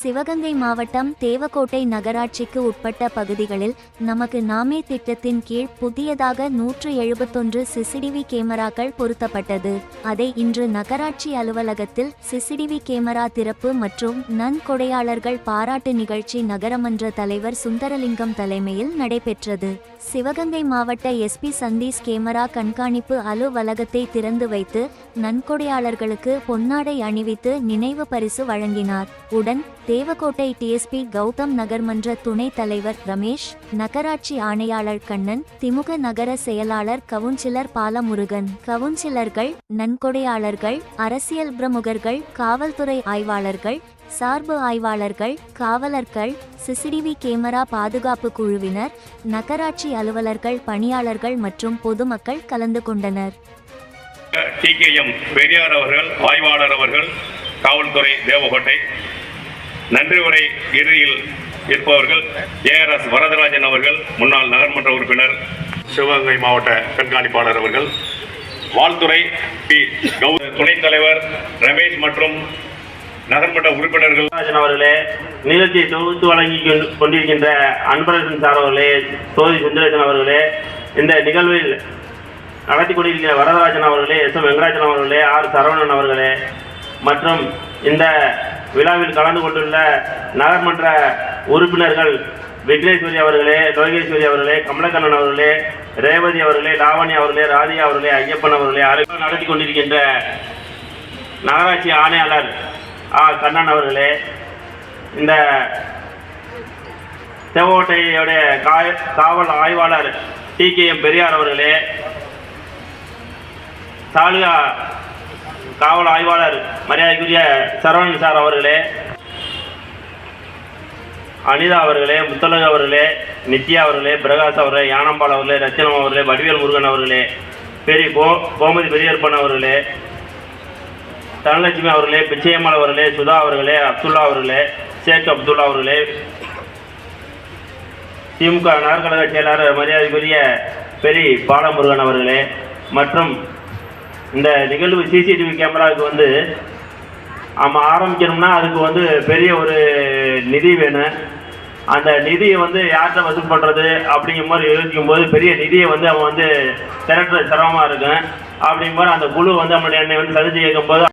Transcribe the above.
சிவகங்கை மாவட்டம் தேவக்கோட்டை நகராட்சிக்கு உட்பட்ட பகுதிகளில் நமக்கு நாமே திட்டத்தின் கீழ் புதியதாக நூற்று எழுபத்தொன்று சிசிடிவி கேமராக்கள் பொருத்தப்பட்டது. அதை இன்று நகராட்சி அலுவலகத்தில் சிசிடிவி கேமரா திறப்பு மற்றும் நன்கொடையாளர்கள் பாராட்டு நிகழ்ச்சி நகரமன்ற தலைவர் சுந்தரலிங்கம் தலைமையில் நடைபெற்றது. சிவகங்கை மாவட்ட எஸ்பி சந்தீஷ் கேமரா கண்காணிப்பு அலுவலகத்தை திறந்து வைத்து நன்கொடையாளர்களுக்கு பொன்னாடை அணிவித்து நினைவு பரிசு வழங்கினார். உடன் தேவக்கோட்டை டிஎஸ்பி கௌதம் நகர்மன்ற துணைத் தலைவர் ரமேஷ் நகராட்சி ஆணையாளர் கண்ணன் திமுக நகர செயலாளர் கவுன்சிலர் பாலமுருகன் கவுன்சிலர்கள் நன்கொடையாளர்கள் அரசியல் பிரமுகர்கள் காவல்துறை ஆய்வாளர்கள் சார்பு ஆய்வாளர்கள் காவலர்கள் சிசிடிவி கேமரா பாதுகாப்பு குழுவினர் நகராட்சி அலுவலர்கள் பணியாளர்கள் மற்றும் பொதுமக்கள் கலந்து கொண்டனர். டிகேஎம் பெரியார் அவர்கள் ஆய்வாளர் அவர்கள் காவல்துறை தேவகோட்டை நன்றி உரை இறுதியில் இருப்பவர்கள் ஏஆர்எஸ் வரதராஜன் அவர்கள் முன்னாள் நகர்மன்ற உறுப்பினர் சிவகங்கை மாவட்ட கண்காணிப்பாளர் அவர்கள் வாழ்த்துறை பி. கௌ துணைத் தலைவர் ரமேஷ் மற்றும் நகர்மன்ற உறுப்பினர்கள். அவர்களே நிகழ்ச்சியை தொகுத்து வழங்கி கொண்டு- கொண்டிருக்கின்ற அன்பரசன் சார் அவர்களே சோதி சுந்தரேசன் அவர்களே இந்த நிகழ்வில் நடத்தி கொண்டிருக்கிற வரதராஜன் அவர்களே எஸ் எம் வெங்கடாச்சலம் அவர்களே ஆர் சரவணன் அவர்களே மற்றும் இந்த விழாவில் கலந்து கொண்டுள்ள நகர்மன்ற உறுப்பினர்கள் விக்னேஸ்வரி அவர்களே லோகேஸ்வரி அவர்களே கமலக்கண்ணன் அவர்களே ரேவதி அவர்களே லாவணி அவர்களே ராதிகா அவர்களே ஐயப்பன் அவர்களே அனைவரும் நடத்தி கொண்டிருக்கின்ற நகராட்சி ஆணையாளர் ஆ. கண்ணன் அவர்களே இந்த செவோட்டையுடைய காய- காவல் ஆய்வாளர் டி. கே. எம். பெரியார் அவர்களே தாலுகா காவல் ஆய்வாளர் மரியாதைக்குரிய சரவணன் சார் அவர்களே அனிதா அவர்களே முத்தலகு அவர்களே நித்யா அவர்களே பிரகாஷ் அவர்களே யானம்பால் அவர்களே ரத்தினம் அவர்களே வடிவேல் முருகன் அவர்களே பெரிய கோ கோமதி பெரியப்பன் அவர்களே தனலட்சுமி அவர்களே பிச்சையம்மாள் அவர்களே சுதா அவர்களே அப்துல்லா அவர்களே ஷேக் அப்துல்லா அவர்களே திமுக நகர்கழக செயலாளர் மரியாதைக்குரிய பெரிய பாலமுருகன் அவர்களே மற்றும் இந்த நிகழ்வு சிசிடிவி கேமராவுக்கு வந்து நம்ம ஆரம்பிக்கணும்னா அதுக்கு வந்து பெரிய ஒரு நிதி வேணும். அந்த நிதியை வந்து யார்கிட்ட வசூல் பண்ணுறது அப்படிங்கிற மாதிரி யோசிக்கும் போது பெரிய நிதியை வந்து அவன் வந்து திரட்டுறது சிரமமாக இருக்கும். அப்படிங்கும்போது அந்த குழு வந்து நம்மளுடைய என்னை வந்து சதிச்சு கேட்கும்போது